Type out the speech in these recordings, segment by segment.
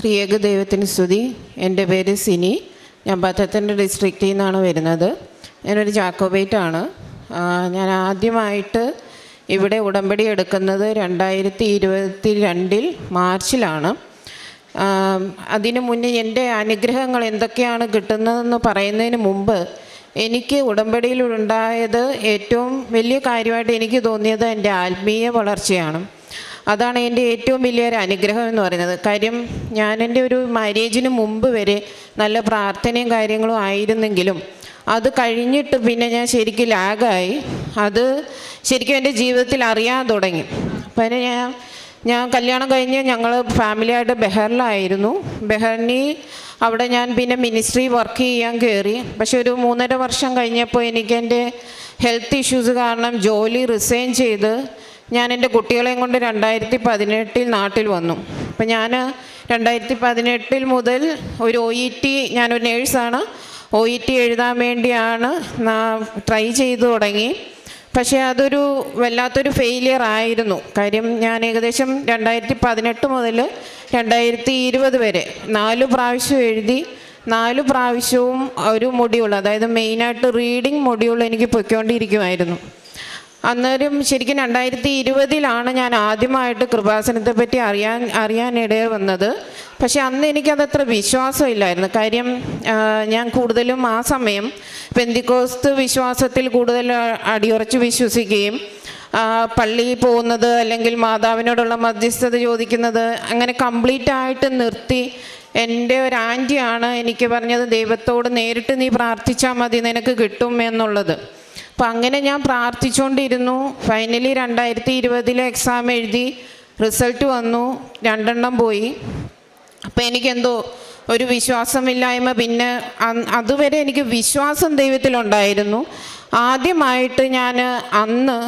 ത്രിയേക ദൈവത്തിന് സ്തുതി. എന്റെ പേര് സിനി. ഞാൻ പത്തനംതിട്ട ഡിസ്ട്രിക്റ്റിൽ നിന്നാണ് വരുന്നത്. ഞാനൊരു ജാക്കോബൈറ്റാണ്. ഞാൻ ആദ്യമായിട്ട് ഇവിടെ ഉടമ്പടി എടുക്കുന്നത് രണ്ടായിരത്തി ഇരുപത്തി രണ്ടിൽ മാർച്ചിലാണ് അതിനു മുന്നേ എന്റെ അനുഗ്രഹങ്ങൾ എന്തൊക്കെയാണ് കിട്ടുന്നതെന്ന് പറയുന്നതിന് മുമ്പ് എനിക്ക് ഉടമ്പടിയിലുണ്ടായത് ഏറ്റവും വലിയ കാര്യമായിട്ട് എനിക്ക് തോന്നിയത് എന്റെ ആത്മീയ വളർച്ചയാണ്. അതാണ് എന്റെ ഏറ്റവും വലിയൊരു അനുഗ്രഹം എന്ന് പറയുന്നത്. കാര്യം ഞാൻ എന്റെ ഒരു മാരേജിന് മുമ്പ് വരെ നല്ല പ്രാർത്ഥനയും കാര്യങ്ങളും ആയിരുന്നെങ്കിലും അത് കഴിഞ്ഞിട്ട് പിന്നെ ഞാൻ ശരിക്കും ലാഗായി. അത് ശരിക്കും എന്റെ ജീവിതത്തിൽ അറിയാൻ തുടങ്ങി. അപ്പം ഞാൻ ഞാൻ കല്യാണം കഴിഞ്ഞ് ഞങ്ങൾ ഫാമിലിയായിട്ട് ബെഹറിലായിരുന്നു. ബെഹറിനി അവിടെ ഞാൻ പിന്നെ മിനിസ്ട്രി വർക്ക് ചെയ്യാൻ കയറി. പക്ഷെ ഒരു മൂന്നര വർഷം കഴിഞ്ഞപ്പോൾ എനിക്ക് എന്റെ ഹെൽത്ത് ഇഷ്യൂസ് കാരണം ജോലി റിസൈൻ ചെയ്ത് ഞാൻ എന്റെ കുട്ടികളെയും കൊണ്ട് രണ്ടായിരത്തി പതിനെട്ടിൽ നാട്ടിൽ വന്നു. അപ്പം ഞാൻ രണ്ടായിരത്തി പതിനെട്ടിൽ മുതൽ ഒരു ഒ ഇ ടി ഞാനൊരു നേഴ്സാണ്. ഒ ഇ ടി എഴുതാൻ വേണ്ടിയാണ് ട്രൈ ചെയ്തു തുടങ്ങി. പക്ഷേ അതൊരു വല്ലാത്തൊരു ഫെയിലിയർ ആയിരുന്നു. കാര്യം ഞാൻ ഏകദേശം രണ്ടായിരത്തി പതിനെട്ട് മുതൽ രണ്ടായിരത്തി ഇരുപത് വരെ നാല് പ്രാവശ്യം എഴുതി നാല് പ്രാവശ്യവും ഒരു മൊഡ്യൂൾ അതായത് മെയിനായിട്ട് റീഡിങ് മൊഡ്യൂൾ എനിക്ക് പൊയ്ക്കൊണ്ടിരിക്കുമായിരുന്നു. അന്നേരം ശരിക്കും രണ്ടായിരത്തി ഇരുപതിലാണ് ഞാൻ ആദ്യമായിട്ട് കൃപാസനത്തെ പറ്റി അറിയാൻ അറിയാനിടയിൽ വന്നത്. പക്ഷെ അന്ന് എനിക്കതത്ര വിശ്വാസമില്ലായിരുന്നു. കാര്യം ഞാൻ കൂടുതലും ആ സമയം പെന്തിക്കോസ്ത് വിശ്വാസത്തിൽ കൂടുതൽ അടിയുറച്ച് വിശ്വസിക്കുകയും പള്ളി പോകുന്നത് അല്ലെങ്കിൽ മാതാവിനോടുള്ള മധ്യസ്ഥത ചോദിക്കുന്നത് അങ്ങനെ കംപ്ലീറ്റ് ആയിട്ട് നിർത്തി എന്റെ ഒരു ആന്റിയാണ് എനിക്ക് പറഞ്ഞത് ദൈവത്തോട് നേരിട്ട് നീ പ്രാർത്ഥിച്ചാൽ മതി നിനക്ക് കിട്ടും എന്നുള്ളത്. അപ്പം അങ്ങനെ ഞാൻ പ്രാർത്ഥിച്ചുകൊണ്ടിരുന്നു ഫൈനലി രണ്ടായിരത്തി ഇരുപതിലെ എക്സാം എഴുതി റിസൾട്ട് വന്നു. രണ്ടെണ്ണം പോയി. അപ്പം എനിക്കെന്തോ ഒരു വിശ്വാസമില്ലായ്മ. പിന്നെ അതുവരെ എനിക്ക് വിശ്വാസം ദൈവത്തിലുണ്ടായിരുന്നു. ആദ്യമായിട്ട് ഞാൻ അന്ന്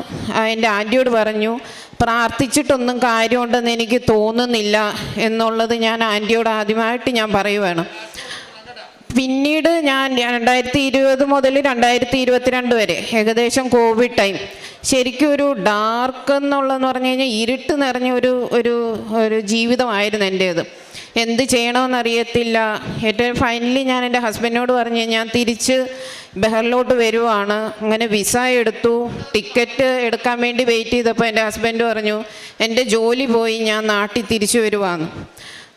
എന്റെ ആന്റിയോട് പറഞ്ഞു പ്രാർത്ഥിച്ചിട്ടൊന്നും കാര്യമുണ്ടെന്ന് എനിക്ക് തോന്നുന്നില്ല എന്നുള്ളത് ഞാൻ ആന്റിയോട് ആദ്യമായിട്ട് ഞാൻ പറയുവാണ്. പിന്നീട് ഞാൻ രണ്ടായിരത്തി ഇരുപത് മുതൽ രണ്ടായിരത്തി ഇരുപത്തിരണ്ട് വരെ ഏകദേശം കോവിഡ് ടൈം ശരിക്കും ഒരു ഡാർക്ക് എന്നുള്ളതെന്ന് പറഞ്ഞു കഴിഞ്ഞാൽ ഇരുട്ട് നിറഞ്ഞ ഒരു ഒരു ഒരു ജീവിതമായിരുന്നു എന്റേത് എന്ത് ചെയ്യണമെന്നറിയത്തില്ല ഏറ്റവും ഫൈനലി ഞാൻ എന്റെ ഹസ്ബൻഡിനോട് പറഞ്ഞു ഞാൻ തിരിച്ച് ബഹറിലോട്ട് വരുവാണ്. അങ്ങനെ വിസ എടുത്തു. ടിക്കറ്റ് എടുക്കാൻ വേണ്ടി വെയിറ്റ് ചെയ്തപ്പോൾ എന്റെ ഹസ്ബൻഡ് പറഞ്ഞു എന്റെ ജോലി പോയി ഞാൻ നാട്ടിൽ തിരിച്ചു വരുവാന്ന്.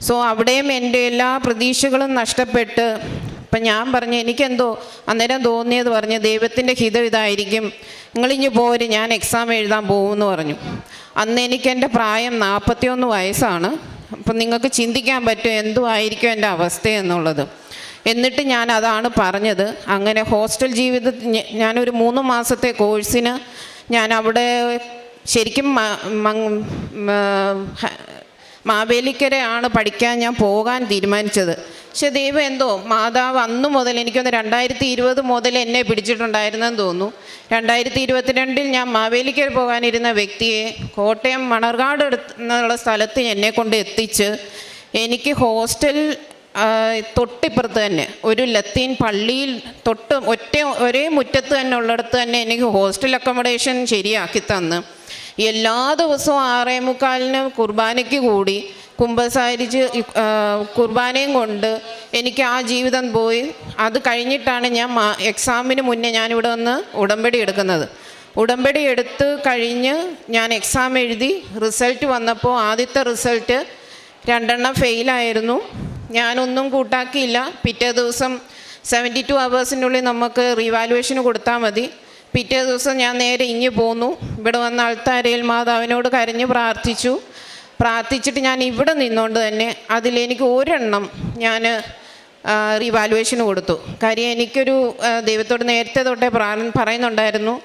സോ അവിടെയും എന്റെ എല്ലാ പ്രതീക്ഷകളും നഷ്ടപ്പെട്ട് അപ്പം ഞാൻ പറഞ്ഞു എനിക്കെന്തോ അന്നേരം തോന്നിയത് പറഞ്ഞു ദൈവത്തിന്റെ ഹിതം ഇതായിരിക്കും. നിങ്ങളിഞ്ഞ് പോര് ഞാൻ എക്സാം എഴുതാൻ പോകുമെന്ന് പറഞ്ഞു. അന്ന് എനിക്ക് എന്റെ പ്രായം നാൽപ്പത്തിയൊന്ന് വയസ്സാണ്. അപ്പം നിങ്ങൾക്ക് ചിന്തിക്കാൻ പറ്റും എന്തുമായിരിക്കും എന്റെ അവസ്ഥ എന്നുള്ളത്. എന്നിട്ട് ഞാൻ അതാണ് പറഞ്ഞത്. അങ്ങനെ ഹോസ്റ്റൽ ജീവിതത്തിൽ ഞാനൊരു മൂന്ന് മാസത്തെ കോഴ്സിന് ഞാൻ അവിടെ ശരിക്കും മാവേലിക്കരയാണ് പഠിക്കാൻ ഞാൻ പോകാൻ തീരുമാനിച്ചത്. പക്ഷെ ദൈവം എന്തോ മാതാവ് അന്ന് മുതൽ എനിക്കൊന്ന് രണ്ടായിരത്തി ഇരുപത് മുതൽ എന്നെ പിടിച്ചിട്ടുണ്ടായിരുന്നെന്ന് തോന്നുന്നു. രണ്ടായിരത്തി ഇരുപത്തിരണ്ടിൽ ഞാൻ മാവേലിക്കര പോകാനിരുന്ന വ്യക്തിയെ കോട്ടയം മണർകാട് എന്നുള്ള സ്ഥലത്ത് എന്നെ കൊണ്ട് എത്തിച്ച് എനിക്ക് ഹോസ്റ്റൽ തൊട്ടിപ്പുറത്ത് തന്നെ ഒരു ലത്തീൻ പള്ളിയിൽ തൊട്ട് ഒറ്റ ഒരേ മുറ്റത്ത് തന്നെ ഉള്ളിടത്ത് തന്നെ എനിക്ക് ഹോസ്റ്റൽ അക്കോമഡേഷൻ ശരിയാക്കി തന്ന്. എല്ലാ ദിവസവും ആറേ മുക്കാലിന് കുർബാനയ്ക്ക് കൂടി കുമ്പസാരിച്ച് കുർബാനയും കൊണ്ട് എനിക്ക് ആ ജീവിതം പോയി. അത് കഴിഞ്ഞിട്ടാണ് ഞാൻ എക്സാമിന് മുന്നേ ഞാനിവിടെ വന്ന് ഉടമ്പടി എടുക്കുന്നത്. ഉടമ്പടി എടുത്ത് കഴിഞ്ഞ് ഞാൻ എക്സാം എഴുതി റിസൾട്ട് വന്നപ്പോൾ ആദ്യത്തെ റിസൾട്ട് രണ്ടെണ്ണം ഫെയിലായിരുന്നു. ഞാനൊന്നും കൂട്ടാക്കിയില്ല. പിറ്റേ ദിവസം സെവന്റി ടു അവേഴ്സിനുള്ളിൽ നമുക്ക് റീവാലുവേഷന് കൊടുത്താൽ മതി. പിറ്റേ ദിവസം ഞാൻ നേരെ ഇങ്ങ് പോന്നു. ഇവിടെ വന്ന അൾത്താരയിൽ മാതാവിനോട് കരഞ്ഞ് പ്രാർത്ഥിച്ചു. പ്രാർത്ഥിച്ചിട്ട് ഞാൻ ഇവിടെ നിന്നുകൊണ്ട് തന്നെ അതിലെനിക്ക് ഒരെണ്ണം ഞാൻ റീവാലുവേഷന് കൊടുത്തു. കാര്യം എനിക്കൊരു ദൈവത്തോട് നേരത്തെ തൊട്ടേ പറയുന്നുണ്ടായിരുന്നു.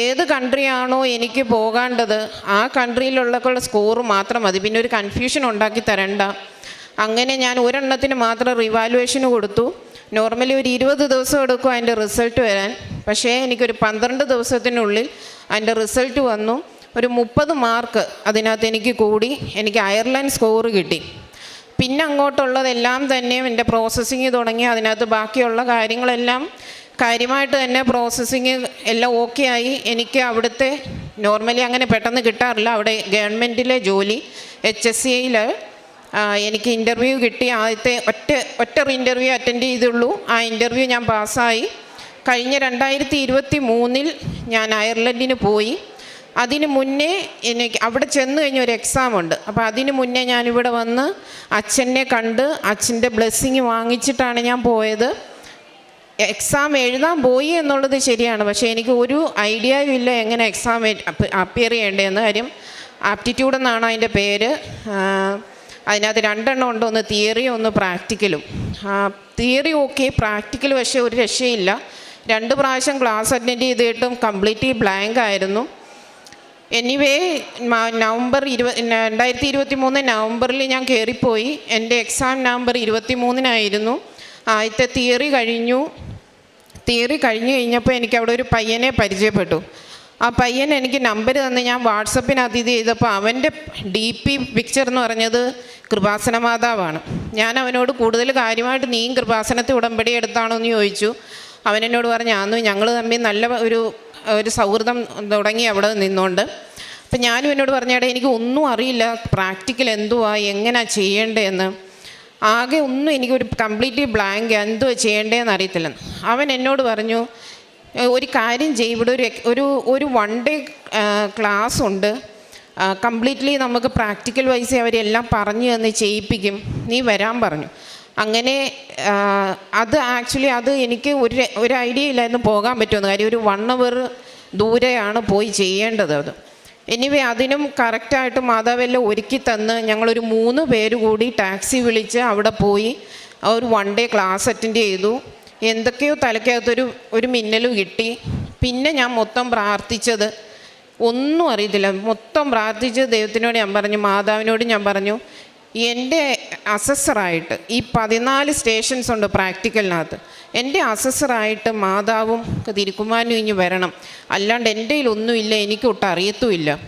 ഏത് കൺട്രിയാണോ എനിക്ക് പോകേണ്ടത് ആ കൺട്രിയിലുള്ള സ്കോർ മാത്രം മതി. പിന്നെ ഒരു കൺഫ്യൂഷൻ ഉണ്ടാക്കി തരണ്ട. അങ്ങനെ ഞാൻ ഒരെണ്ണത്തിന് മാത്രം റിവാലുവേഷന് കൊടുത്തു. നോർമലി ഒരു ഇരുപത് ദിവസം എടുക്കും അതിന്റെ റിസൾട്ട് വരാൻ. പക്ഷേ എനിക്കൊരു പന്ത്രണ്ട് ദിവസത്തിനുള്ളിൽ അതിന്റെ റിസൾട്ട് വന്നു. ഒരു മുപ്പത് മാർക്ക് അതിനകത്ത് എനിക്ക് കൂടി. എനിക്ക് അയർലൻഡ് സ്കോർ കിട്ടി. പിന്നെ അങ്ങോട്ടുള്ളതെല്ലാം തന്നെ എന്റെ പ്രോസസ്സിങ് തുടങ്ങി. അതിനകത്ത് ബാക്കിയുള്ള കാര്യങ്ങളെല്ലാം കാര്യമായിട്ട് തന്നെ പ്രോസസ്സിങ് എല്ലാം ഓക്കെ ആയി. എനിക്ക് അവിടുത്തെ നോർമലി അങ്ങനെ പെട്ടെന്ന് കിട്ടാറില്ല. അവിടെ ഗവൺമെന്റിലെ ജോലി എച്ച് എസ് സിയിൽ എനിക്ക് ഇന്റർവ്യൂ കിട്ടി. ആദ്യത്തെ ഒറ്റ ഒറ്റ ഇന്റർവ്യൂ അറ്റൻഡ് ചെയ്തുള്ളൂ. ആ ഇന്റർവ്യൂ ഞാൻ പാസ്സായി. കഴിഞ്ഞ രണ്ടായിരത്തി ഇരുപത്തി മൂന്നിൽ ഞാൻ അയർലൻഡിന് പോയി. അതിന് മുന്നേ എനിക്ക് അവിടെ ചെന്ന് കഴിഞ്ഞ ഒരു എക്സാം ഉണ്ട്. അപ്പോൾ അതിന് മുന്നേ ഞാനിവിടെ വന്ന് അച്ഛനെ കണ്ട് അച്ഛന്റെ ബ്ലെസ്സിങ് വാങ്ങിച്ചിട്ടാണ് ഞാൻ പോയത്. എക്സാം എഴുതാൻ പോയി എന്നുള്ളത് ശരിയാണ്. പക്ഷേ എനിക്ക് ഒരു ഐഡിയയും ഇല്ല എങ്ങനെ എക്സാം അപ്പിയർ ചെയ്യേണ്ടതെന്ന്. കാര്യം ആപ്റ്റിറ്റ്യൂഡ് എന്നാണ് അതിന്റെ പേര്. അതിനകത്ത് രണ്ടെണ്ണം ഉണ്ട്. ഒന്ന് തിയറിയും ഒന്ന് പ്രാക്ടിക്കലും തിയറി ഓക്കെ പ്രാക്ടിക്കൽ പക്ഷേ ഒരു രക്ഷയില്ല. രണ്ട് പ്രാവശ്യം ക്ലാസ് അറ്റൻഡ് ചെയ്തിട്ടും കംപ്ലീറ്റ്ലി ബ്ലാങ്ക് ആയിരുന്നു. എനിവേ നവംബർ ഇരുപത് രണ്ടായിരത്തി ഇരുപത്തി മൂന്ന് നവംബറിൽ ഞാൻ കയറിപ്പോയി എന്റെ എക്സാം നവംബർ ഇരുപത്തി മൂന്നിനായിരുന്നു ആദ്യത്തെ തിയറി കഴിഞ്ഞു. തിയറി കഴിഞ്ഞു കഴിഞ്ഞപ്പോൾ എനിക്ക് അവിടെ ഒരു പയ്യനെ പരിചയപ്പെട്ടു. ആ പയ്യൻ എനിക്ക് നമ്പർ തന്ന് ഞാൻ വാട്സപ്പിനകത്ത് ഇത് ചെയ്തപ്പോൾ അവന്റെ ഡി പി പിക്ചർ എന്ന് പറഞ്ഞത് കൃപാസന മാതാവാണ്. ഞാൻ അവനോട് കൂടുതൽ കാര്യമായിട്ട് നീയും കൃപാസനത്തെ ഉടമ്പടി എടുത്താണോ എന്ന് ചോദിച്ചു. അവൻ എന്നോട് പറഞ്ഞു ആന്നു ഞങ്ങൾ തമ്മിൽ നല്ല ഒരു ഒരു സൗഹൃദം തുടങ്ങി അവിടെ നിന്നുകൊണ്ട് അപ്പം ഞാനും എന്നോട് പറഞ്ഞേടാ എനിക്ക് ഒന്നും അറിയില്ല പ്രാക്ടിക്കൽ എന്തുവാ എങ്ങനെയാണ് ചെയ്യേണ്ടതെന്ന്. ആകെ ഒന്നും എനിക്കൊരു കംപ്ലീറ്റ്ലി ബ്ലാങ്ക് എന്തുവാ ചെയ്യേണ്ടതെന്ന് അറിയത്തില്ലെന്ന്. അവൻ എന്നോട് പറഞ്ഞു "ഏ, ഒരു കാര്യം ചെയ്യും. ഇവിടെ ഒരു ഒരു ഒരു വൺ ഡേ ക്ലാസ് ഉണ്ട്. കംപ്ലീറ്റ്ലി നമുക്ക് പ്രാക്ടിക്കൽ വൈസ് അവരെല്ലാം പറഞ്ഞു തന്ന് ചെയ്യിപ്പിക്കും. നീ വരാൻ പറഞ്ഞു. അങ്ങനെ അത് ആക്ച്വലി അത് എനിക്ക് ഒരു ഒരു ഐഡിയ ഇല്ലായിരുന്നു പോകാൻ പറ്റുമെന്ന്. കാര്യം ഒരു വൺ അവർ ദൂരെയാണ് പോയി ചെയ്യേണ്ടത് അത്. എനിവേ അതിനും കറക്റ്റായിട്ട് മാതാവെല്ലാം ഒരുക്കി തന്ന് ഞങ്ങളൊരു മൂന്ന് പേര് കൂടി ടാക്സി വിളിച്ച് അവിടെ പോയി ഒരു വൺ ഡേ ക്ലാസ് അറ്റൻഡ് ചെയ്തു. എന്തൊക്കെയോ തലയ്ക്കകത്തൊരു ഒരു മിന്നലും കിട്ടി. പിന്നെ ഞാൻ മൊത്തം പ്രാർത്ഥിച്ചത് ഒന്നും അറിയത്തില്ല. മൊത്തം പ്രാർത്ഥിച്ച് ദൈവത്തിനോട് ഞാൻ പറഞ്ഞു മാതാവിനോട് ഞാൻ പറഞ്ഞു എന്റെ അസസ്സറായിട്ട് ഈ പതിനാല് സ്റ്റേഷൻസ് ഉണ്ട് പ്രാക്ടിക്കലിനകത്ത്. എന്റെ അസസ്സറായിട്ട് മാതാവും തിരുക്കുമാനും ഇനി വരണം. അല്ലാണ്ട് എന്റെ കയ്യിലൊന്നുമില്ല എനിക്ക് ഒട്ടും അറിയത്തുമില്ല.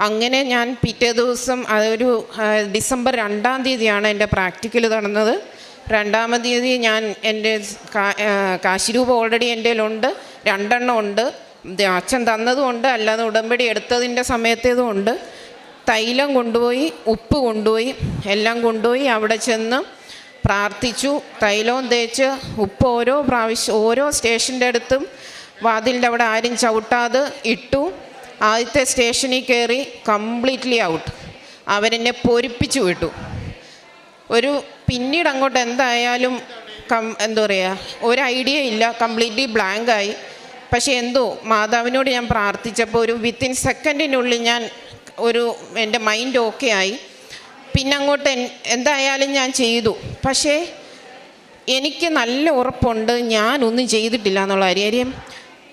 അങ്ങനെ ഞാൻ പിറ്റേ ദിവസം അതൊരു ഡിസംബർ രണ്ടാം തീയതിയാണ് എന്റെ പ്രാക്ടിക്കൽ നടന്നത്. രണ്ടാമത് തീയതി ഞാൻ എന്റെ കാശി രൂപ ഓൾറെഡി എന്റെ ഉണ്ട് രണ്ടെണ്ണം ഉണ്ട്. അച്ഛൻ അച്ഛൻ തന്നതുമുണ്ട്. അല്ലാതെ ഉടമ്പടി എടുത്തതിന്റെ സമയത്തേതും ഉണ്ട് തൈലം കൊണ്ടുപോയി ഉപ്പ് കൊണ്ടുപോയി എല്ലാം കൊണ്ടുപോയി അവിടെ ചെന്ന് പ്രാർത്ഥിച്ചു. തൈലവും തേച്ച് ഉപ്പ് ഓരോ പ്രാവശ്യം ഓരോ സ്റ്റേഷന്റെ അടുത്തും വാതിലിന്റെ അവിടെ ആരും ചവിട്ടാതെ ഇട്ടു. ആദ്യത്തെ സ്റ്റേഷനിൽ കയറി കംപ്ലീറ്റ്ലി ഔട്ട്. അവരെന്നെ പൊരിപ്പിച്ചു വിട്ടു. ഒരു പിന്നീട് അങ്ങോട്ട് എന്തായാലും കം എന്താ പറയുക ഒരു ഐഡിയ ഇല്ല കംപ്ലീറ്റ്ലി ബ്ലാങ്കായി പക്ഷേ എന്തോ മാതാവിനോട് ഞാൻ പ്രാർത്ഥിച്ചപ്പോൾ ഒരു വിത്തിൻ സെക്കൻഡിനുള്ളിൽ ഞാൻ ഒരു എന്റെ മൈൻഡ് ഓക്കെ ആയി. പിന്നെ അങ്ങോട്ട് എന്തായാലും ഞാൻ ചെയ്തു. പക്ഷേ എനിക്ക് നല്ല ഉറപ്പുണ്ട് ഞാനൊന്നും ചെയ്തിട്ടില്ല എന്നുള്ള കാര്യം.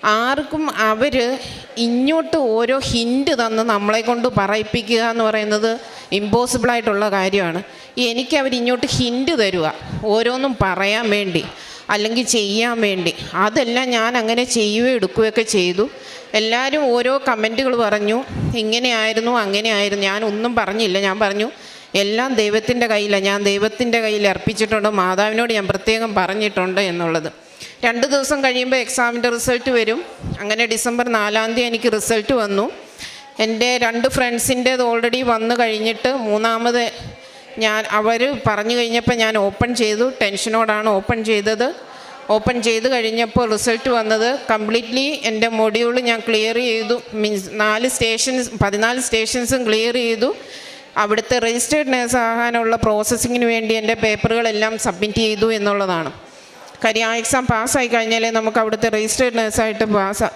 ആർക്കും അവർ ഇങ്ങോട്ട് ഓരോ ഹിന്റ് തന്ന് നമ്മളെ കൊണ്ട് പറയിപ്പിക്കുക എന്ന് പറയുന്നത് ഇമ്പോസിബിളായിട്ടുള്ള കാര്യമാണ്. എനിക്ക് ഇങ്ങോട്ട് ഹിൻഡ് തരുക ഓരോന്നും പറയാൻ വേണ്ടി അല്ലെങ്കിൽ ചെയ്യാൻ വേണ്ടി. അതെല്ലാം ഞാൻ അങ്ങനെ ചെയ്യുകയോ എടുക്കുകയൊക്കെ ചെയ്തു. എല്ലാവരും ഓരോ കമന്റുകൾ പറഞ്ഞു ഇങ്ങനെയായിരുന്നു അങ്ങനെയായിരുന്നു ഞാൻ ഒന്നും പറഞ്ഞില്ല. ഞാൻ പറഞ്ഞു എല്ലാം ദൈവത്തിന്റെ കയ്യിലാണ് ഞാൻ ദൈവത്തിന്റെ കയ്യിൽ അർപ്പിച്ചിട്ടുണ്ട്. മാതാവിനോട് ഞാൻ പ്രത്യേകം പറഞ്ഞിട്ടുണ്ട് എന്നുള്ളത്. രണ്ട് ദിവസം കഴിയുമ്പോൾ എക്സാമിന്റെ റിസൾട്ട് വരും. അങ്ങനെ ഡിസംബർ നാലാം തീയതി എനിക്ക് റിസൾട്ട് വന്നു. എന്റെ രണ്ട് ഫ്രണ്ട്സിന്റേത് ഓൾറെഡി വന്നു കഴിഞ്ഞിട്ട് മൂന്നാമത് ഞാൻ അവർ പറഞ്ഞു കഴിഞ്ഞപ്പോൾ ഞാൻ ഓപ്പൺ ചെയ്തു. ടെൻഷനോടാണ് ഓപ്പൺ ചെയ്തത്. ഓപ്പൺ ചെയ്ത് കഴിഞ്ഞപ്പോൾ റിസൾട്ട് വന്നത് കംപ്ലീറ്റ്ലി എന്റെ മൊഡ്യൂൾ ഞാൻ ക്ലിയർ ചെയ്തു. മീൻസ് നാല് സ്റ്റേഷൻസ് പതിനാല് സ്റ്റേഷൻസും ക്ലിയർ ചെയ്തു. അവിടുത്തെ രജിസ്റ്റേഡ് നേഴ്സ് ആകാനുള്ള പ്രോസസ്സിങ്ങിന് വേണ്ടി എന്റെ പേപ്പറുകളെല്ലാം സബ്മിറ്റ് ചെയ്തു എന്നുള്ളതാണ്. കാര്യം എക്സാം പാസ്സായി കഴിഞ്ഞാലേ നമുക്ക് അവിടുത്തെ രജിസ്റ്റേഡ് നേഴ്സായിട്ട് പാസ്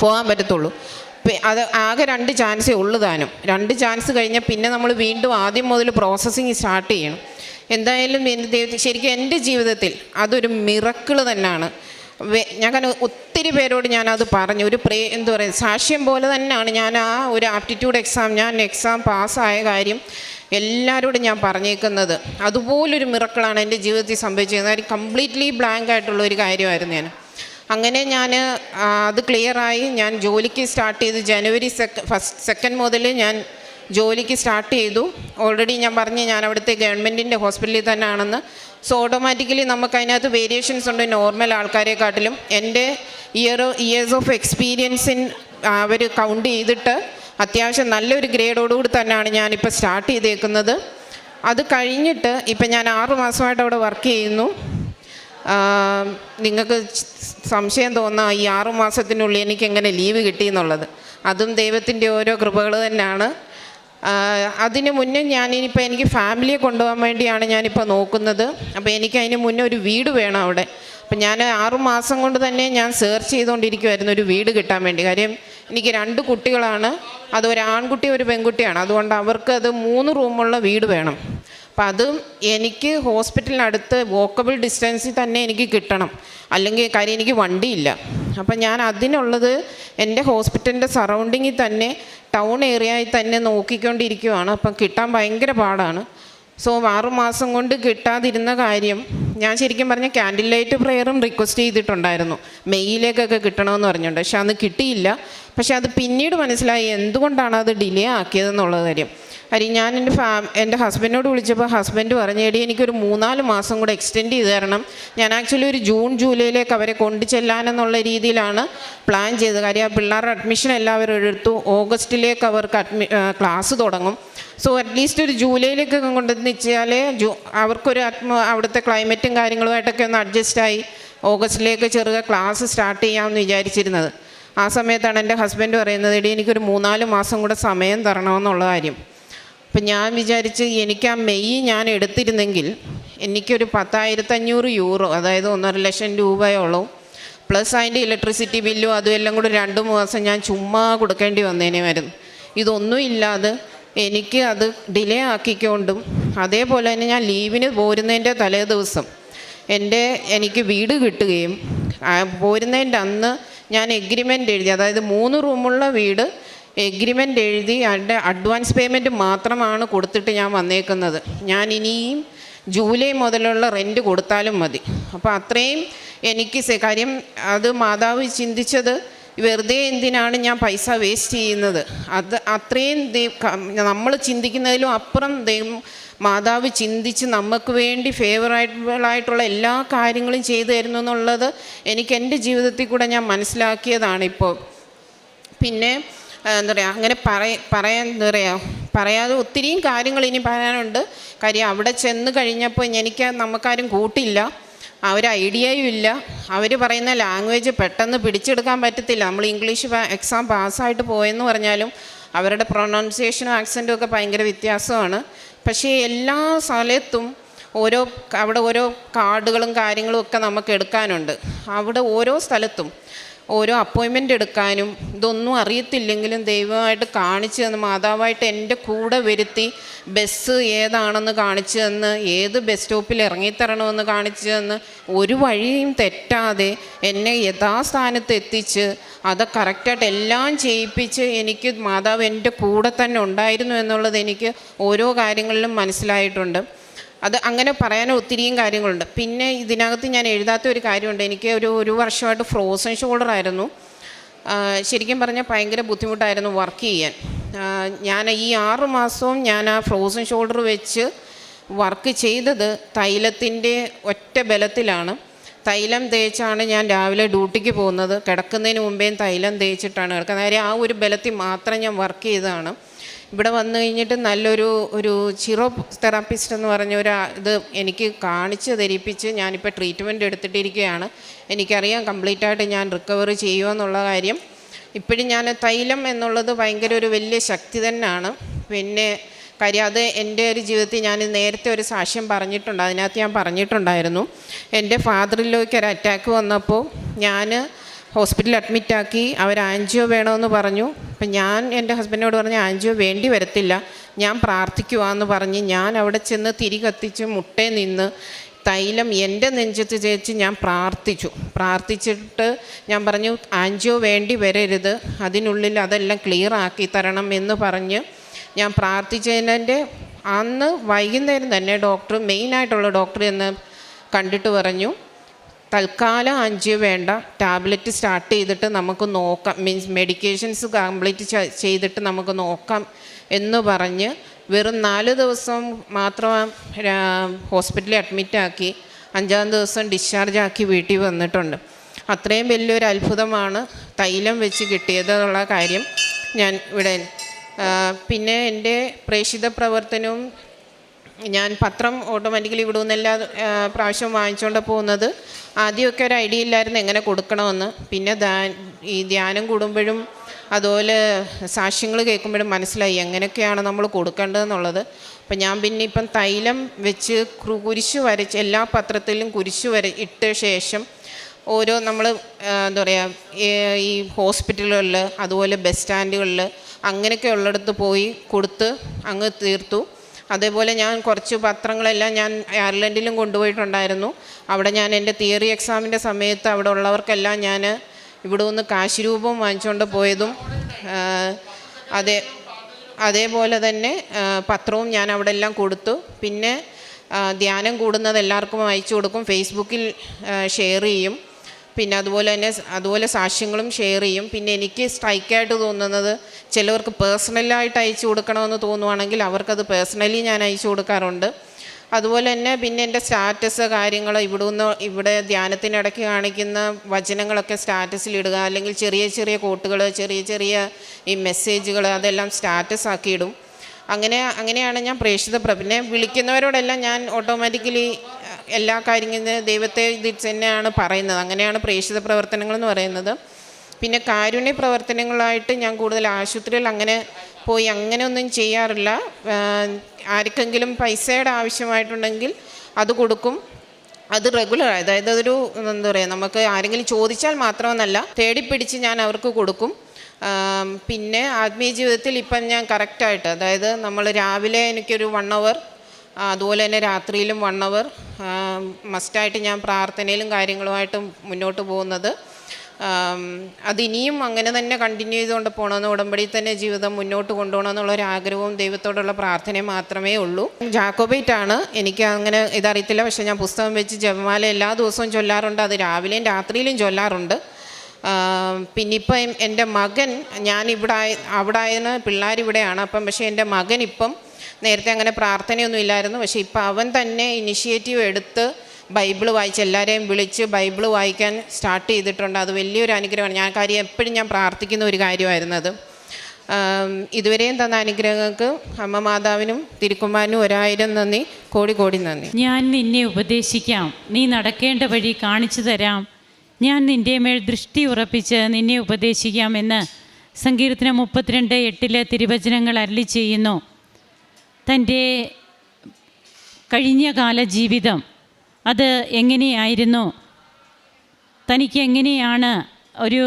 പോകാൻ പറ്റത്തുള്ളൂ. അത് ആകെ രണ്ട് ചാൻസേ ഉള്ളൂ താനും. രണ്ട് ചാൻസ് കഴിഞ്ഞാൽ പിന്നെ നമ്മൾ വീണ്ടും ആദ്യം മുതൽ പ്രോസസ്സിങ് സ്റ്റാർട്ട് ചെയ്യണം. എന്തായാലും എന്റെ ദൈവത്തിൽ ശരിക്കും എന്റെ ജീവിതത്തിൽ അതൊരു മിറക്കിൾ തന്നെയാണ് ഞാൻ ഒത്തിരി പേരോട് ഞാനത് പറഞ്ഞു. ഒരു പ്രേ എന്താ പറയുക സാക്ഷ്യം പോലെ തന്നെയാണ് ഞാൻ ആ ഒരു ആപ്റ്റിറ്റ്യൂഡ് എക്സാം ഞാൻ എക്സാം പാസ്സായ കാര്യം എല്ലാവരോടും ഞാൻ പറഞ്ഞേക്കുന്നത് അതുപോലൊരു മിറക്കിളാണ് എന്റെ ജീവിതത്തിൽ സംഭവിച്ചിരുന്നത് ഒരു കംപ്ലീറ്റ്ലി ബ്ലാങ്ക് ആയിട്ടുള്ള ഒരു കാര്യമായിരുന്നു ഞാൻ. അങ്ങനെ ഞാൻ അത് ക്ലിയറായി ഞാൻ ജോലിക്ക് സ്റ്റാർട്ട് ചെയ്തു. ജനുവരി സെക്ക ഫസ്റ്റ് സെക്കൻഡ് മുതൽ ഞാൻ ജോലിക്ക് സ്റ്റാർട്ട് ചെയ്തു. ഓൾറെഡി ഞാൻ പറഞ്ഞു ഞാൻ അവിടുത്തെ ഗവൺമെന്റിന്റെ ഹോസ്പിറ്റലിൽ തന്നെ ആണെന്ന് സോ ഓട്ടോമാറ്റിക്കലി നമുക്ക് അതിനകത്ത് വേരിയേഷൻസ് ഉണ്ട്. നോർമൽ ആൾക്കാരെക്കാട്ടിലും. എന്റെ ഇയർ ഇയേഴ്സ് ഓഫ് എക്സ്പീരിയൻസിൻ അവർ കൗണ്ട് ചെയ്തിട്ട് അത്യാവശ്യം നല്ലൊരു ഗ്രേഡോടുകൂടി തന്നെയാണ് ഞാനിപ്പോൾ സ്റ്റാർട്ട് ചെയ്തേക്കുന്നത്. അത് കഴിഞ്ഞിട്ട് ഇപ്പം ഞാൻ ആറ് മാസമായിട്ട് അവിടെ വർക്ക് ചെയ്യുന്നു. നിങ്ങൾക്ക് സംശയം തോന്നാം ഈ ആറു മാസത്തിനുള്ളിൽ എനിക്ക് എങ്ങനെ ലീവ് കിട്ടി എന്നുള്ളത് അതും ദൈവത്തിന്റെ ഓരോ കൃപകൾ തന്നെയാണ്. അതിന് മുന്നേ ഞാനിനിപ്പോൾ എനിക്ക് ഫാമിലിയെ കൊണ്ടുപോകാൻ വേണ്ടിയാണ് ഞാനിപ്പോൾ നോക്കുന്നത്. അപ്പോൾ എനിക്ക് അതിന് മുന്നേ ഒരു വീട് വേണം അവിടെ. അപ്പം ഞാൻ ആറു മാസം കൊണ്ട് തന്നെ ഞാൻ സെർച്ച് ചെയ്തുകൊണ്ടിരിക്കുമായിരുന്നു ഒരു വീട് കിട്ടാൻ വേണ്ടി. കാര്യം എനിക്ക് രണ്ട് കുട്ടികളാണ്. അത് ഒരു ആൺകുട്ടി ഒരു പെൺകുട്ടിയാണ്. അതുകൊണ്ട് അവർക്ക് അത് മൂന്ന് റൂമുള്ള വീട് വേണം. അപ്പം അതും എനിക്ക് ഹോസ്പിറ്റലിനടുത്ത് വോക്കബിൾ ഡിസ്റ്റൻസിൽ തന്നെ എനിക്ക് കിട്ടണം. അല്ലെങ്കിൽ കാര്യം എനിക്ക് വണ്ടിയില്ല. അപ്പം ഞാൻ അതിനുള്ളത് എന്റെ ഹോസ്പിറ്റലിന്റെ സറൗണ്ടിങ്ങിൽ തന്നെ ടൗൺ ഏരിയയിൽ തന്നെ നോക്കിക്കൊണ്ടിരിക്കുവാണ്. അപ്പം കിട്ടാൻ ഭയങ്കര പാടാണ്. സോ ആറു മാസം കൊണ്ട് കിട്ടാതിരുന്ന കാര്യം ഞാൻ ശരിക്കും പറഞ്ഞ ക്യാൻഡിൽ ലൈറ്റ് പ്രെയറും റിക്വസ്റ്റ് ചെയ്തിട്ടുണ്ടായിരുന്നു. മെയ്യിലേക്കൊക്കെ കിട്ടണമെന്ന് പറഞ്ഞിട്ടുണ്ട് പക്ഷെ അന്ന് കിട്ടിയില്ല. പക്ഷെ അത് പിന്നീട് മനസ്സിലായി എന്തുകൊണ്ടാണ് അത് ഡിലേ ആക്കിയതെന്നുള്ള കാര്യം. കാര്യം ഞാൻ എന്റെ ഫാ എന്റെ ഹസ്ബൻഡിനോട് വിളിച്ചപ്പോൾ ഹസ്ബൻഡ് പറഞ്ഞു എടി എനിക്കൊരു മൂന്നാൽ മാസം കൂടെ എക്സ്റ്റെൻഡ് ചെയ്ത് തരണം. ഞാൻ ആക്ച്വലി ഒരു ജൂൺ ജൂലൈയിലേക്ക് അവരെ കൊണ്ടു ചെല്ലാനെന്നുള്ള രീതിയിലാണ് പ്ലാൻ ചെയ്തത്. കാര്യം ആ പിള്ളേരുടെ അഡ്മിഷൻ എല്ലാവരും എടുത്തു. ഓഗസ്റ്റിലേക്ക് അവർക്ക് അഡ്മി ക്ലാസ് തുടങ്ങും. സോ അറ്റ്ലീസ്റ്റ് ഒരു ജൂലൈയിലേക്കൊക്കെ കൊണ്ടുവന്ന് വെച്ചാൽ ജൂ അവർക്കൊരു അറ്റ്മോ അവിടുത്തെ ക്ലൈമറ്റും കാര്യങ്ങളുമായിട്ടൊക്കെ ഒന്ന് അഡ്ജസ്റ്റായി ഓഗസ്റ്റിലേക്ക് ചെറുക ക്ലാസ് സ്റ്റാർട്ട് ചെയ്യാമെന്ന് വിചാരിച്ചിരുന്നത്. ആ സമയത്താണ് എന്റെ ഹസ്ബൻഡ് പറയുന്നത് എടി എനിക്കൊരു മൂന്നാൽ മാസം കൂടെ സമയം തരണമെന്നുള്ള കാര്യം. അപ്പം ഞാൻ വിചാരിച്ച് എനിക്ക് ആ മെയ് ഞാൻ എടുത്തിരുന്നെങ്കിൽ എനിക്കൊരു പത്തായിരത്തഞ്ഞൂറ് യൂറോ അതായത് ഒന്നര ലക്ഷം രൂപയോളം പ്ലസ് അതിന്റെ ഇലക്ട്രിസിറ്റി ബില്ലും അതും എല്ലാം കൂടി രണ്ട് മാസം ഞാൻ ചുമ്മാ കൊടുക്കേണ്ടി വന്നേനെ വരുന്നു. ഇതൊന്നും ഇല്ലാതെ എനിക്ക് അത് ഡിലേ ആക്കിക്കൊണ്ടും അതേപോലെ തന്നെ ഞാൻ ലീവിന് പോരുന്നതിന്റെ തലേ ദിവസം എന്റെ എനിക്ക് വീട് കിട്ടുകയും പോരുന്നതിന്റെ അന്ന് ഞാൻ എഗ്രിമെന്റ് എഴുതി അതായത് മൂന്ന് റൂമുള്ള വീട് എഗ്രിമെന്റ് എഴുതി അതിന്റെ അഡ്വാൻസ് പേയ്മെന്റ് മാത്രമാണ് കൊടുത്തിട്ട് ഞാൻ വന്നേക്കുന്നത്. ഞാൻ ഇനിയും ജൂലൈ മുതലുള്ള റെന്റ് കൊടുത്താലും മതി. അപ്പോൾ അത്രയും എനിക്ക് കാര്യം അത് മാതാവ് ചിന്തിച്ചത് വെറുതെ എന്തിനാണ് ഞാൻ പൈസ വേസ്റ്റ് ചെയ്യുന്നത്? അത് അത്രയും നമ്മൾ ചിന്തിക്കുന്നതിലും അപ്പുറം ദൈവം മാതാവ് ചിന്തിച്ച് നമുക്ക് വേണ്ടി ഫേവറബിളായിട്ടുള്ള എല്ലാ കാര്യങ്ങളും ചെയ്തു തരുന്നു എന്നുള്ളത് എനിക്ക് എന്റെ ജീവിതത്തിൽ കൂടെ ഞാൻ മനസ്സിലാക്കിയതാണ് ഇപ്പോൾ. പിന്നെ എന്താ പറയുക അങ്ങനെ പറയ പറയാൻ എന്താ പറയുക പറയാതെ ഒത്തിരിയും കാര്യങ്ങൾ ഇനി പറയാനുണ്ട്. കാര്യം അവിടെ ചെന്ന് കഴിഞ്ഞപ്പോൾ എനിക്ക് നമുക്കാരും കൂട്ടില്ല. ഒരു ഐഡിയയും ഇല്ല. അവർ പറയുന്ന ലാംഗ്വേജ് പെട്ടെന്ന് പിടിച്ചെടുക്കാൻ പറ്റത്തില്ല. നമ്മൾ ഇംഗ്ലീഷ് എക്സാം പാസ്സായിട്ട് പോയെന്ന് പറഞ്ഞാലും അവരുടെ പ്രൊണൗൺസിയേഷനും ആക്സന്റും ഒക്കെ ഭയങ്കര വ്യത്യാസമാണ്. പക്ഷേ എല്ലാ സ്ഥലത്തും ഓരോ അവിടെ ഓരോ കാർഡുകളും കാര്യങ്ങളും ഒക്കെ നമുക്ക് എടുക്കാനുണ്ട്. അവിടെ ഓരോ സ്ഥലത്തും ഓരോ അപ്പോയിൻമെന്റ് എടുക്കാനും ഇതൊന്നും അറിയത്തില്ലെങ്കിലും ദൈവമായിട്ട് കാണിച്ചു തന്ന് മാതാവായിട്ട് എന്റെ കൂടെ വരുത്തി ബസ് ഏതാണെന്ന് കാണിച്ചു തന്ന് ഏത് ബസ് സ്റ്റോപ്പിൽ ഇറങ്ങിത്തരണമെന്ന് കാണിച്ചു തന്ന് ഒരു വഴിയും തെറ്റാതെ എന്നെ യഥാസ്ഥാനത്ത് എത്തിച്ച് അത് കറക്റ്റായിട്ട് എല്ലാം ചെയ്യിപ്പിച്ച് എനിക്ക് മാതാവ് എന്റെ കൂടെ തന്നെ ഉണ്ടായിരുന്നു എന്നുള്ളത് എനിക്ക് ഓരോ കാര്യങ്ങളിലും മനസ്സിലായിട്ടുണ്ട്. അത് അങ്ങനെ പറയാൻ ഒത്തിരിയും കാര്യങ്ങളുണ്ട്. പിന്നെ ഇതിനകത്ത് ഞാൻ എഴുതാത്ത ഒരു കാര്യമുണ്ട്. എനിക്ക് ഒരു ഒരു വർഷമായിട്ട് ഫ്രോസൺ ഷോൾഡർ ആയിരുന്നു. ശരിക്കും പറഞ്ഞാൽ ഭയങ്കര ബുദ്ധിമുട്ടായിരുന്നു വർക്ക് ചെയ്യാൻ. ഞാൻ ഈ ആറ് മാസവും ഞാൻ ആ ഫ്രോസൺ ഷോൾഡർ വെച്ച് വർക്ക് ചെയ്തത് തൈലത്തിന്റെ ഒറ്റ ബലത്തിലാണ്. തൈലം തേച്ചാണ് ഞാൻ രാവിലെ ഡ്യൂട്ടിക്ക് പോകുന്നത്. കിടക്കുന്നതിന് മുമ്പേയും തൈലം തേച്ചിട്ടാണ് കിടക്കുന്നത്. ആ ഒരു ബലത്തിൽ മാത്രം ഞാൻ വർക്ക് ചെയ്തതാണ്. ഇവിടെ വന്നു കഴിഞ്ഞിട്ട് നല്ലൊരു ഒരു ചിറോ തെറാപ്പിസ്റ്റ് എന്ന് പറഞ്ഞ ഒരു ഇത് എനിക്ക് കാണിച്ച് ധരിപ്പിച്ച് ഞാനിപ്പോൾ ട്രീറ്റ്മെന്റ് എടുത്തിട്ടിരിക്കുകയാണ്. എനിക്കറിയാം കംപ്ലീറ്റ് ആയിട്ട് ഞാൻ റിക്കവറി ചെയ്യുമെന്നുള്ള കാര്യം. ഇപ്പോഴും ഞാൻ തൈലം എന്നുള്ളത് ഭയങ്കര ഒരു വലിയ ശക്തി തന്നെയാണ്. പിന്നെ കാര്യം അത് എന്റെ ഒരു ജീവിതത്തിൽ ഞാൻ നേരത്തെ ഒരു സാക്ഷ്യം പറഞ്ഞിട്ടുണ്ട് അതിനകത്ത് ഞാൻ പറഞ്ഞിട്ടുണ്ടായിരുന്നു. എന്റെ ഫാദറിലേക്ക് ഒരു അറ്റാക്ക് വന്നപ്പോൾ ഞാൻ ഹോസ്പിറ്റലിൽ അഡ്മിറ്റാക്കി അവർ ആൻജിയോ വേണമെന്ന് പറഞ്ഞു. അപ്പം ഞാൻ എന്റെ ഹസ്ബൻഡിനോട് പറഞ്ഞു ആൻജിയോ വേണ്ടി വരത്തില്ല. ഞാൻ പ്രാർത്ഥിക്കുവാന്ന് പറഞ്ഞ് ഞാൻ അവിടെ ചെന്ന് തിരി കത്തിച്ച് മുട്ടേ നിന്ന് തൈലം എന്റെ നെഞ്ചത്ത് ചേച്ച് ഞാൻ പ്രാർത്ഥിച്ചു. പ്രാർത്ഥിച്ചിട്ട് ഞാൻ പറഞ്ഞു ആൻജിയോ വേണ്ടി വരരുത്. അതിനുള്ളിൽ അതെല്ലാം ക്ലിയർ ആക്കി തരണം എന്ന് പറഞ്ഞ് ഞാൻ പ്രാർത്ഥിച്ചതിന്റെ അന്ന് വൈകുന്നേരം തന്നെ ഡോക്ടർ മെയിനായിട്ടുള്ള ഡോക്ടർ എന്ന് കണ്ടിട്ട് പറഞ്ഞു. തൽക്കാലം ആൻജിയോ വേണ്ട. ടാബ്ലറ്റ് സ്റ്റാർട്ട് ചെയ്തിട്ട് നമുക്ക് നോക്കാം. മീൻസ് മെഡിക്കേഷൻസ് കംപ്ലീറ്റ് ചെയ്തിട്ട് നമുക്ക് നോക്കാം എന്ന് പറഞ്ഞ് വെറും നാല് ദിവസം മാത്രം ഹോസ്പിറ്റലിൽ അഡ്മിറ്റാക്കി അഞ്ചാം ദിവസം ഡിസ്ചാർജ് ആക്കി വീട്ടിൽ വന്നിട്ടുണ്ട്. അത്രയും വലിയൊരു അത്ഭുതമാണ് തൈലം വെച്ച് കിട്ടിയതെന്നുള്ള കാര്യം ഞാൻ ഇവിടെ പിന്നെ എന്റെ പ്രേക്ഷിത പ്രവർത്തനവും ഞാൻ പത്രം ഓട്ടോമാറ്റിക്കലി ഇവിടെ എല്ലാ പ്രാവശ്യവും വാങ്ങിച്ചുകൊണ്ട് പോകുന്നത്. ആദ്യമൊക്കെ ഒരു ഐഡിയ ഇല്ലായിരുന്നു എങ്ങനെ കൊടുക്കണമെന്ന്. പിന്നെ ഈ ധ്യാനം കൂടുമ്പോഴും അതുപോലെ സാക്ഷ്യങ്ങൾ കേൾക്കുമ്പോഴും മനസ്സിലായി എങ്ങനെയൊക്കെയാണ് നമ്മൾ കൊടുക്കേണ്ടതെന്നുള്ളത്. അപ്പം ഞാൻ പിന്നെ ഇപ്പം തൈലം വെച്ച് ക്രു- കുരിശ് വരച്ച് എല്ലാ പത്രത്തിലും കുരിശ് വര ഇട്ട ശേഷം ഓരോ നമ്മൾ എന്താ പറയുക ഈ ഹോസ്പിറ്റലുകളിൽ അതുപോലെ ബസ് സ്റ്റാൻഡുകളിൽ അങ്ങനെയൊക്കെ ഉള്ളിടത്ത് പോയി കൊടുത്ത് അങ്ങ് തീർത്തു. അതേപോലെ ഞാൻ കുറച്ച് പത്രങ്ങളെല്ലാം ഞാൻ അയർലൻഡിലും കൊണ്ടുപോയിട്ടുണ്ടായിരുന്നു. അവിടെ ഞാൻ എന്റെ തിയറി എക്സാമിന്റെ സമയത്ത് അവിടെ ഉള്ളവർക്കെല്ലാം ഞാൻ ഇവിടെ നിന്ന് കാശ് രൂപം വാങ്ങിച്ചുകൊണ്ട് പോയതും അതേ അതേപോലെ തന്നെ പത്രവും ഞാൻ അവിടെ എല്ലാം കൊടുത്തു. പിന്നെ ധ്യാനം കൂടുന്നത് എല്ലാവർക്കും അയച്ചു കൊടുക്കും. ഫേസ്ബുക്കിൽ ഷെയർ ചെയ്യും. പിന്നെ അതുപോലെ തന്നെ അതുപോലെ സാക്ഷ്യങ്ങളും ഷെയർ ചെയ്യും. പിന്നെ എനിക്ക് സ്ട്രൈക്കായിട്ട് തോന്നുന്നത് ചിലവർക്ക് പേഴ്സണലായിട്ട് അയച്ചു കൊടുക്കണമെന്ന് തോന്നുവാണെങ്കിൽ അവർക്കത് പേഴ്സണലി ഞാൻ അയച്ചു കൊടുക്കാറുണ്ട്. അതുപോലെ തന്നെ പിന്നെ എന്റെ സ്റ്റാറ്റസ് കാര്യങ്ങൾ ഇവിടെ നിന്ന് ഇവിടെ ധ്യാനത്തിനിടയ്ക്ക് കാണിക്കുന്ന വചനങ്ങളൊക്കെ സ്റ്റാറ്റസിലിടുക അല്ലെങ്കിൽ ചെറിയ ചെറിയ കോട്ടുകൾ ചെറിയ ചെറിയ ഈ മെസ്സേജുകൾ അതെല്ലാം സ്റ്റാറ്റസ് ആക്കി ഇടും. അങ്ങനെ അങ്ങനെയാണ് ഞാൻ പ്രേക്ഷിത പ്ര പിന്നെ വിളിക്കുന്നവരോടെല്ലാം ഞാൻ ഓട്ടോമാറ്റിക്കലി എല്ലാ കാര്യങ്ങളും ദൈവത്തെ ഇത് തന്നെയാണ് പറയുന്നത്. അങ്ങനെയാണ് പ്രേക്ഷിത പ്രവർത്തനങ്ങൾ എന്ന് പറയുന്നത്. പിന്നെ കാരുണ്യ പ്രവർത്തനങ്ങളായിട്ട് ഞാൻ കൂടുതൽ ആശുപത്രിയിൽ അങ്ങനെ പോയി അങ്ങനെ ഒന്നും ചെയ്യാറില്ല. ആർക്കെങ്കിലും പൈസയുടെ ആവശ്യമായിട്ടുണ്ടെങ്കിൽ അത് കൊടുക്കും. അത് റെഗുലർ അതായത് അതൊരു എന്താ പറയുക നമുക്ക് ആരെങ്കിലും ചോദിച്ചാൽ മാത്രമെന്നല്ല തേടിപ്പിടിച്ച് ഞാൻ അവർക്ക് കൊടുക്കും. പിന്നെ ആത്മീയ ജീവിതത്തിൽ ഇപ്പം ഞാൻ കറക്റ്റായിട്ട് അതായത് നമ്മൾ രാവിലെ എനിക്കൊരു വൺ അവർ അതുപോലെ തന്നെ രാത്രിയിലും വൺ അവർ മസ്റ്റായിട്ട് ഞാൻ പ്രാർത്ഥനയിലും കാര്യങ്ങളുമായിട്ടും മുന്നോട്ട് പോകുന്നത്. അത് അതിനിയും അങ്ങനെ തന്നെ കണ്ടിന്യൂ ചെയ്തുകൊണ്ട് പോകണമെന്ന് ഉടമ്പടി തന്നെ ജീവിതം മുന്നോട്ട് കൊണ്ടുപോകണം എന്നുള്ള ഒരു ആഗ്രഹവും ദൈവത്തോടുള്ള പ്രാർത്ഥനയും മാത്രമേ ഉള്ളൂ. ജാക്കോബൈറ്റ് ആണ് എനിക്ക് അങ്ങനെ ഇതറിയത്തില്ല. പക്ഷേ ഞാൻ പുസ്തകം വെച്ച് ജപമാല എല്ലാ ദിവസവും ചൊല്ലാറുണ്ട്. അത് രാവിലെയും രാത്രിയിലും ചൊല്ലാറുണ്ട്. ആം, പിന്നെ ഇപ്പം എന്റെ മകൻ ഞാനിവിടെ അവിടെ ആയതിന് പിള്ളേർ ഇവിടെയാണ്. അപ്പം പക്ഷേ എന്റെ മകൻ ഇപ്പം നേരത്തെ അങ്ങനെ പ്രാർത്ഥനയൊന്നും ഇല്ലായിരുന്നു. പക്ഷേ ഇപ്പം അവൻ തന്നെ ഇനിഷ്യേറ്റീവ് എടുത്ത് ബൈബിൾ വായിച്ച് എല്ലാവരെയും വിളിച്ച് ബൈബിൾ വായിക്കാൻ സ്റ്റാർട്ട് ചെയ്തിട്ടുണ്ട്. അത് വലിയൊരു അനുഗ്രഹമാണ്. ഞാൻ കാര്യം എപ്പോഴും ഞാൻ പ്രാർത്ഥിക്കുന്ന ഒരു കാര്യമായിരുന്നു അത് ആം, ഇതുവരെയും തന്ന അനുഗ്രഹങ്ങൾക്ക് അമ്മ മാതാവിനും തിരുക്കുമാരനും ഒരായിരം നന്ദി. കോടി കോടി നന്ദി. ഞാൻ നിന്നെ ഉപദേശിക്കാം. നീ നടക്കേണ്ട വഴി കാണിച്ചു തരാം. ഞാൻ നിന്റെ മേൽ ദൃഷ്ടി ഉറപ്പിച്ച് നിന്നെ ഉപദേശിക്കാമെന്ന് സങ്കീർത്തനം മുപ്പത്തിരണ്ട് എട്ടിലെ തിരുവചനങ്ങൾ അരളി ചെയ്യുന്നു. തന്റെ കഴിഞ്ഞ കാല ജീവിതം അത് എങ്ങനെയായിരുന്നു? തനിക്ക് എങ്ങനെയാണ് ഒരു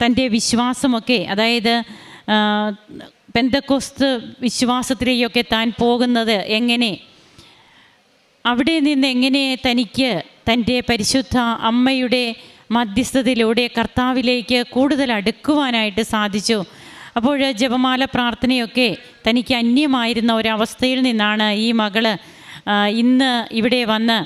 തന്റെ വിശ്വാസമൊക്കെ അതായത് പെന്തക്കോസ്ത് വിശ്വാസത്തിലേക്കൊക്കെ താൻ പോകുന്നത് എങ്ങനെ? അവിടെ നിന്ന് എങ്ങനെ തനിക്ക് തന്റെ പരിശുദ്ധ അമ്മയുടെ മധ്യസ്ഥതയിലൂടെ കർത്താവിലേക്ക് കൂടുതൽ അടുക്കുവാനായിട്ട് സാധിച്ചു. അപ്പോൾ ജപമാല പ്രാർത്ഥനയൊക്കെ തനിക്ക് അന്യമായിരുന്ന ഒരവസ്ഥയിൽ നിന്നാണ് ഈ മകൾ ഇന്ന് ഇവിടെ വന്ന്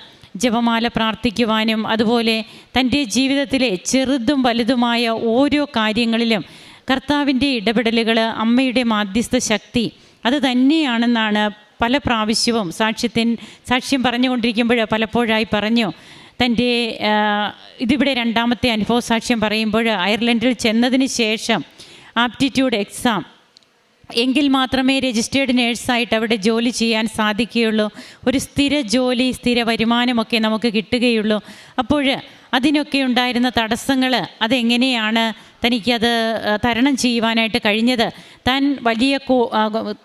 ജപമാല പ്രാർത്ഥിക്കുവാനും അതുപോലെ തന്റെ ജീവിതത്തിലെ ചെറുതും വലുതുമായ ഓരോ കാര്യങ്ങളിലും കർത്താവിന്റെ ഇടപെടലുകൾ അമ്മയുടെ മാധ്യസ്ഥ ശക്തി അത് തന്നെയാണെന്നാണ് പല പ്രാവശ്യവും സാക്ഷ്യത്തിൻ സാക്ഷ്യം പറഞ്ഞുകൊണ്ടിരിക്കുമ്പോൾ പലപ്പോഴായി പറഞ്ഞു തന്റെ ഇതിവിടെ രണ്ടാമത്തെ അനുഭവ സാക്ഷ്യം പറയുമ്പോൾ അയർലൻഡിൽ ചെന്നതിന് ശേഷം ആപ്റ്റിറ്റ്യൂഡ് എക്സാം. എങ്കിൽ മാത്രമേ രജിസ്റ്റേർഡ് നേഴ്സായിട്ട് അവിടെ ജോലി ചെയ്യാൻ സാധിക്കുകയുള്ളൂ. ഒരു സ്ഥിര ജോലി സ്ഥിര വരുമാനമൊക്കെ നമുക്ക് കിട്ടുകയുള്ളൂ. അപ്പോൾ അതിനൊക്കെ ഉണ്ടായിരുന്ന തടസ്സങ്ങൾ അതെങ്ങനെയാണ് തനിക്കത് തരണം ചെയ്യുവാനായിട്ട് കഴിഞ്ഞത്. താൻ വലിയ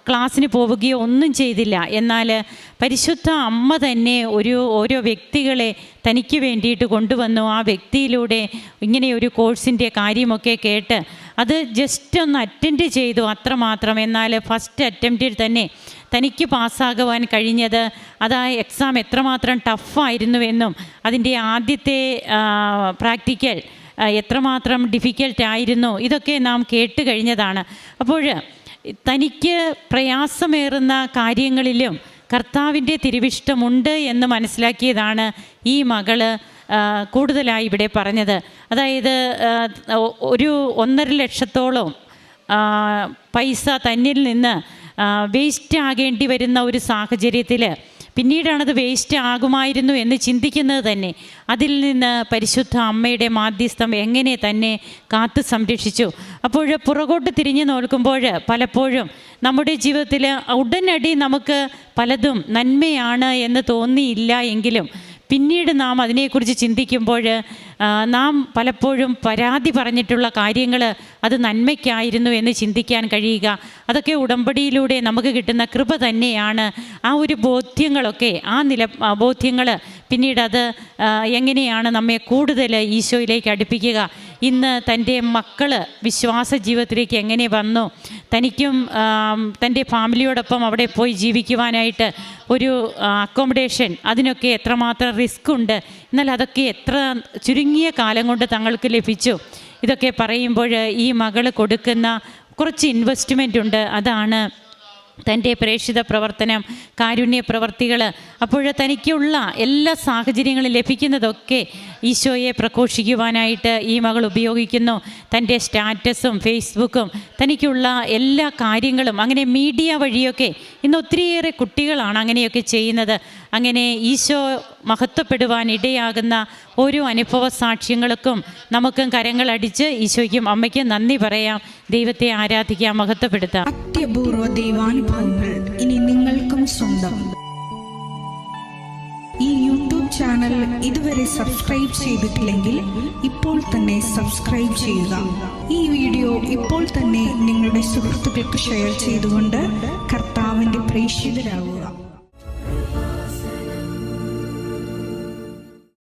ക്ലാസ്സിന് പോവുകയോ ഒന്നും ചെയ്തില്ല. എന്നാൽ പരിശുദ്ധ അമ്മ തന്നെ ഒരു ഓരോ വ്യക്തികളെ തനിക്ക് വേണ്ടിയിട്ട് കൊണ്ടുവന്നു. ആ വ്യക്തിയിലൂടെ ഇങ്ങനെ ഒരു കോഴ്സിന്റെ കാര്യമൊക്കെ കേട്ട് അത് ജസ്റ്റ് ഒന്ന് അറ്റൻഡ് ചെയ്തു അത്രമാത്രം. എന്നാൽ ഫസ്റ്റ് അറ്റംപ്റ്റിൽ തന്നെ തനിക്ക് പാസ്സാകുവാൻ കഴിഞ്ഞത് അത് ആ എക്സാം എത്രമാത്രം ടഫായിരുന്നുവെന്നും അതിന്റെ ആദ്യത്തെ പ്രാക്ടിക്കൽ എത്രമാത്രം ഡിഫിക്കൽട്ട് ആയിരുന്നു? ഇതൊക്കെ നാം കേട്ട് കഴിഞ്ഞതാണ്. അപ്പോൾ തനിക്ക് പ്രയാസമേറുന്ന കാര്യങ്ങളിലും കർത്താവിന്റെ തിരുവിഷ്ടമുണ്ട് എന്ന് മനസ്സിലാക്കിയതാണ് ഈ മകൾ കൂടുതലായി ഇവിടെ പറഞ്ഞത്. അതായത് ഒരു ഒന്നര ലക്ഷത്തോളം പൈസ തന്നിൽ നിന്ന് വേസ്റ്റ് ആകേണ്ടി വരുന്ന ഒരു സാഹചര്യത്തിൽ പിന്നീടാണത് വേസ്റ്റ് ആകുമായിരുന്നു എന്ന് ചിന്തിക്കുന്നത് തന്നെ. അതിൽ നിന്ന് പരിശുദ്ധ അമ്മയുടെ മാധ്യസ്ഥം എങ്ങനെ തന്നെ കാത്തു സംരക്ഷിച്ചു. അപ്പോൾ പുറകോട്ട് തിരിഞ്ഞു നോക്കുമ്പോൾ പലപ്പോഴും നമ്മുടെ ജീവിതത്തിൽ ഉടനടി നമുക്ക് പലതും നന്മയാണ് എന്ന് തോന്നിയില്ല എങ്കിലും പിന്നീട് നാം അതിനെക്കുറിച്ച് ചിന്തിക്കുമ്പോൾ നാം പലപ്പോഴും പരാതി പറഞ്ഞിട്ടുള്ള കാര്യങ്ങൾ അത് നന്മയ്ക്കായിരുന്നു എന്ന് ചിന്തിക്കാൻ കഴിയുക. അതൊക്കെ ഉടമ്പടിയിലൂടെ നമുക്ക് കിട്ടുന്ന കൃപ തന്നെയാണ്. ആ ഒരു ബോധ്യങ്ങളൊക്കെ ആ നില ബോധ്യങ്ങൾ പിന്നീട് അത് എങ്ങനെയാണ് നമ്മെ കൂടുതൽ ഈശോയിലേക്ക് അടുപ്പിക്കുക? ഇന്ന് തന്റെ മക്കൾ വിശ്വാസ ജീവിതത്തിലേക്ക് എങ്ങനെ വന്നു? തനിക്കും തന്റെ ഫാമിലിയോടൊപ്പം അവിടെ പോയി ജീവിക്കുവാനായിട്ട് ഒരു അക്കോമഡേഷൻ അതിനൊക്കെ എത്രമാത്രം റിസ്ക് ഉണ്ട്? എന്നാൽ അതൊക്കെ എത്ര ചുരുങ്ങിയ കാലം കൊണ്ട് തങ്ങൾക്ക് ലഭിച്ചു? ഇതൊക്കെ പറയുമ്പോൾ ഈ മകൾ കൊടുക്കുന്ന കുറച്ച് ഇൻവെസ്റ്റ്മെന്റ് ഉണ്ട്. അതാണ് തന്റെ പ്രേക്ഷിത പ്രവർത്തനം കാരുണ്യ പ്രവർത്തികൾ അപ്പോൾ തനിക്കുള്ള എല്ലാ സാഹചര്യങ്ങളും ലഭിക്കുന്നതൊക്കെ ഈശോയെ പ്രഘോഷിക്കുവാനായിട്ട് ഈ മകൾ ഉപയോഗിക്കുന്നു. തന്റെ സ്റ്റാറ്റസും ഫേസ്ബുക്കും തനിക്കുള്ള എല്ലാ കാര്യങ്ങളും അങ്ങനെ മീഡിയ വഴിയൊക്കെ ഇന്ന് ഒത്തിരിയേറെ കുട്ടികളാണ് അങ്ങനെയൊക്കെ ചെയ്യുന്നത്. അങ്ങനെ ഈശോ മഹത്വപ്പെടുവാൻ ഇടയാകുന്ന ഓരോ അനുഭവ സാക്ഷ്യങ്ങൾക്കും നമുക്കും കരങ്ങളടിച്ച് ഈശോയ്ക്കും അമ്മയ്ക്കും നന്ദി പറയാം. ദൈവത്തെ ആരാധിക്കാം മഹത്വപ്പെടുത്താം. അത്യപൂർവ ദൈവാനുഭവങ്ങൾ ഇനി നിങ്ങൾക്കും സ്വന്തം. ഈ യൂട്യൂബ് ചാനൽ ഇതുവരെ സബ്സ്ക്രൈബ് ചെയ്തിട്ടില്ലെങ്കിൽ ഇപ്പോൾ തന്നെ സബ്സ്ക്രൈബ് ചെയ്യുക. ഈ വീഡിയോ ഇപ്പോൾ തന്നെ നിങ്ങളുടെ സുഹൃത്തുക്കൾക്ക് ഷെയർ ചെയ്തുകൊണ്ട് കർത്താവിന്റെ പ്രേക്ഷിതരാകുക